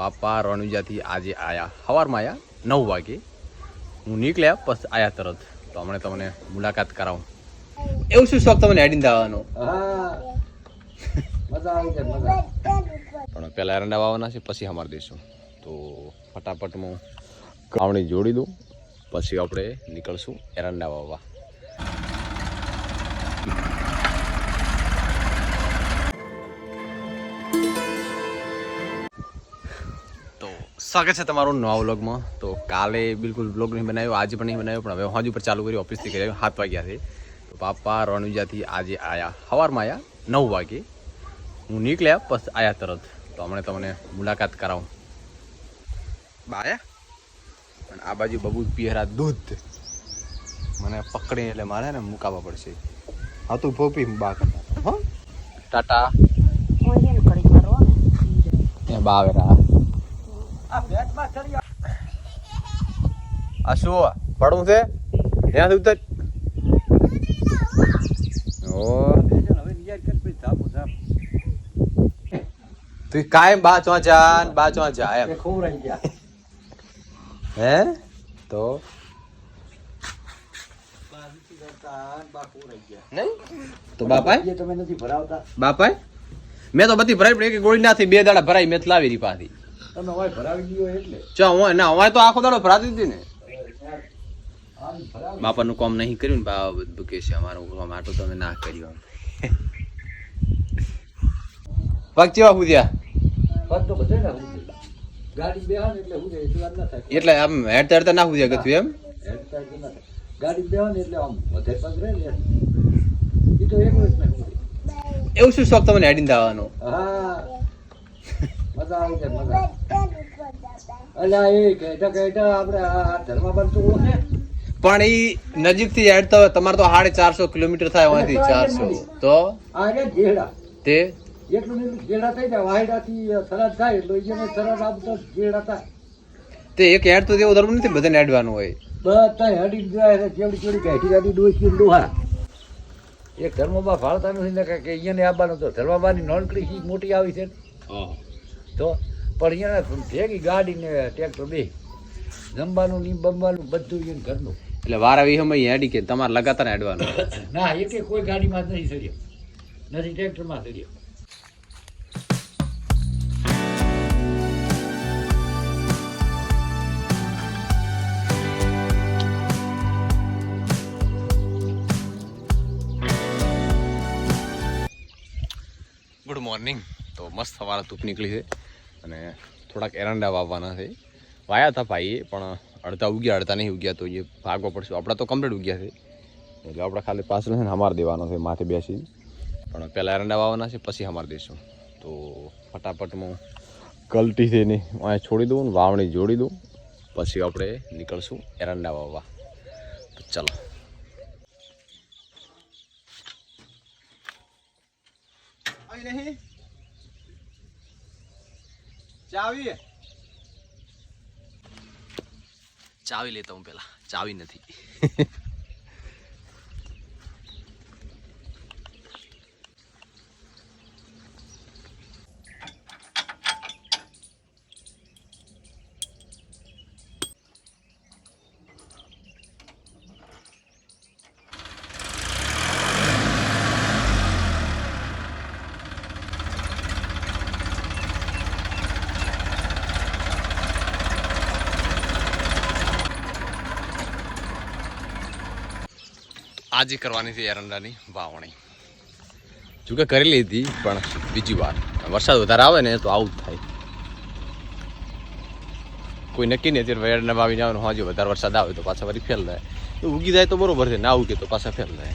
પાપા રણુજાથી આજે આયા. સવારમાં આવ્યા નવ વાગે. હું નીકળ્યા પછી આયા તરત. તો હમણાં તમને મુલાકાત કરાવું. એવું શું શોખ તમને હેડીને દાવાનો? પણ પહેલાં એરંડા વાવવાના છે પછી અમારે દઈશું તો ફટાફટ હું કાવણી જોડી દઉં પછી આપણે નીકળશું એરંડા વાવવા. સ્વાગત છે તમારું નવા વ્લોગમાં. તો કાલે બિલકુલ વ્લોગ નહીં બનાવ્યો આજે પણ નહીં બનાવ્યો પણ હવે હજુ પર ચાલુ કર્યું ઓફિસથી કર્યું સાત વાગ્યાથી. તો પાપા રણુજાથી આજે આવ્યા સવારમાં આવ્યા નવ વાગે. હું નીકળ્યા બસ આવ્યા તરત. તો હમણાં તમને મુલાકાત કરાવું. બાયા પણ આ બાજુ બબુ પિયરા દૂધ. મને પકડી એટલે મારે ને મુકાવવા પડશે. હા તું ભોપી બા કરતા. હો. ટાટા. બા આવે રા આ શું પડવું છે? ત્યાં ઉતર. ઓ. તું કાયમ બા ચો જાન બા ચો જા એમ તે ખોવરાઈ ગયા. હે? તો? તો બાપાય તમે નથી ભરાવતા. બાપાય મેં તો બધી ભરાઈ પણ એક ગોળી નાથી બે દાડા ભરાઈ મેં લાવી રી પાછી. તમે હોય ભરાવી દીધો એટલે. ચા હું ના અમારે તો આખો દાડો ભરાતી હતી ને. બાપાનું કામ નહીં કર્યું ને બાબા કે છે અમારું કામ આટલું તમે ના કર્યું પગ ચેવા પૂજ્યા પગ તો બધે ના ગાડી બેહાન એટલે હું જાય એટલી વાર ના થાય. એટલે આમ હેડ હેડતા ના પૂજ્યા ગતું એમ? હેડ ના ગાડી બેહાન એટલે આમ વધે પગ રહે ને એ તો એક એવું શું શોખ તમને હેડીને દાવાનો હા. મજા આવી છે મજા અલ્યા એ કહેતા કહેતા આપણે આ ધર્મ બનતું પણ ઈ નજીકથી હેડ તો તમારે તો સાડે ચારસો કિલોમીટર થાય અહીંથી ચારસો. તો? આ રે તે? એટલું ને થઈ જાય. થાય એટલે એને થરાદ આપતો જેડા થાય. તે એક હેડ તો તેવું ધર્મ નથી બધાને હેડવાનું હોય. બધા હડી જાય જેવડી જેવડી ગાંઠી ગાડી ડોસી ડોહા. એક ધર્મમાં ફાળતા નથી ને કે અહીંયાને આવવાનું તો ધર્મબાની શી મોટી આવી છે તો પણ અહીંયા ભેગી ગાડીને ટ્રેક્ટર બે. જમવાનું ની બમવાનું બધું એને ઘરનું. એટલે વારા વિહમાં હેડી કે તમારે લગાતાર હેડવાનું. ના એક કોઈ ગાડીમાં જ નથી ચડ્યો. નથી ટ્રેક્ટરમાં સર્યો ગુડ મોર્નિંગ તો મસ્ત સવારે ધૂપ નીકળી છે. અને થોડાક એરંડા વાવવાના છે. વાયા હતા ભાઈએ, પણ અડધા ઉગ્યા, અડધા નહીં ઉગ્યા તો એ ભાગવા પડશે. આપણા તો કમ્પ્લીટ ઉગ્યા છે. એટલે આપણે ખાલી પાછળ છે ને હમાર દેવાનો છે, માથે બેસી પણ પહેલાં એરંડા વાવવાના છે, પછી હમાર દઈશું તો ફટાફટ હું કલટી થઈને અહીંયા છોડી દઉં ને વાવણી જોડી દઉં. પછી આપણે નીકળશું એરંડા વાવવા. તો ચલો. નહીં? ચાવી ચાવી લેતા હું પેલા ચાવી નથી. આજે કરવાની છે એરંડાની વાવણી. જોકે કરી લીધી, પણ બીજી વાર. વરસાદ વધારે આવે ને તો આવું જ થાય. કોઈ નક્કી નહીં અત્યારે એરંડા વાવીને આવવાનું, હજી વધારે વરસાદ આવે તો પાછા ફરી ફેલ થાય. ઉગી જાય તો બરોબર છે, ના ઉગે તો પાછા ફેલ થાય.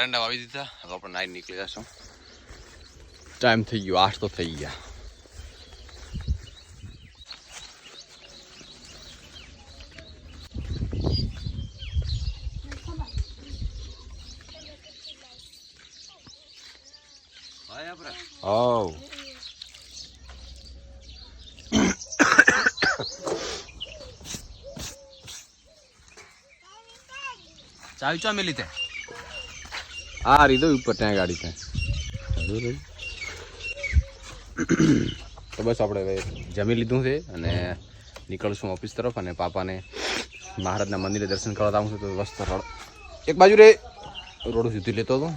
એરંડા વાવી દીધા હવે આપણે નાઈ નીકળી જશું ટાઈમ થઈ ગયો આઠ તો થઈ ગયા Oh. ચાવી ચો મેલી તે આ રીતો ઉપર ત્યાં ગાડી ત્યાં તો બસ આપણે હવે જમી લીધું છે અને નીકળશું ઓફિસ તરફ અને પાપાને મહારાજના મંદિરે દર્શન કરવા આવું છું તો બસ રોડ એક બાજુ રે. રોડ સુધી લેતો હતો.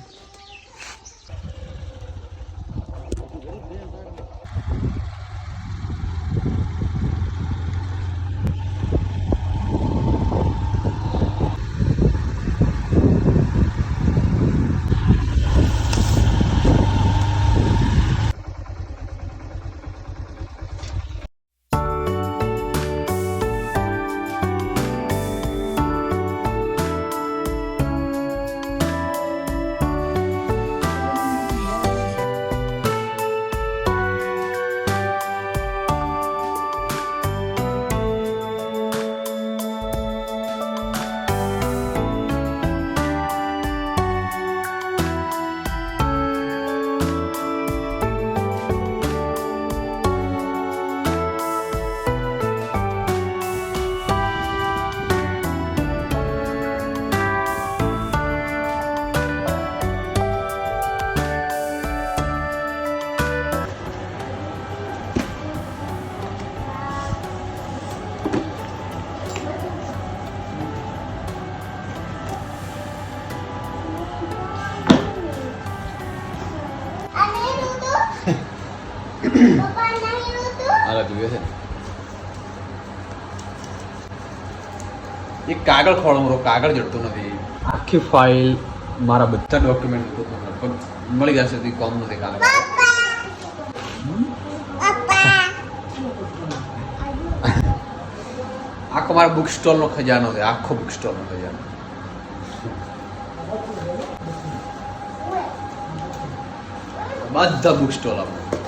જોઈએ છે એક કાગળ ખોળો મારો કાગળ જડતો નથી. આખી ફાઇલ મારા બધા ડોક્યુમેન્ટ પણ મળી જશે તો કોમ નથી કાગળ. આખો મારા બુક સ્ટોલનો ખજાનો છે આખો બુક સ્ટોલનો ખજાનો. બધા બુક સ્ટોલ આપણે.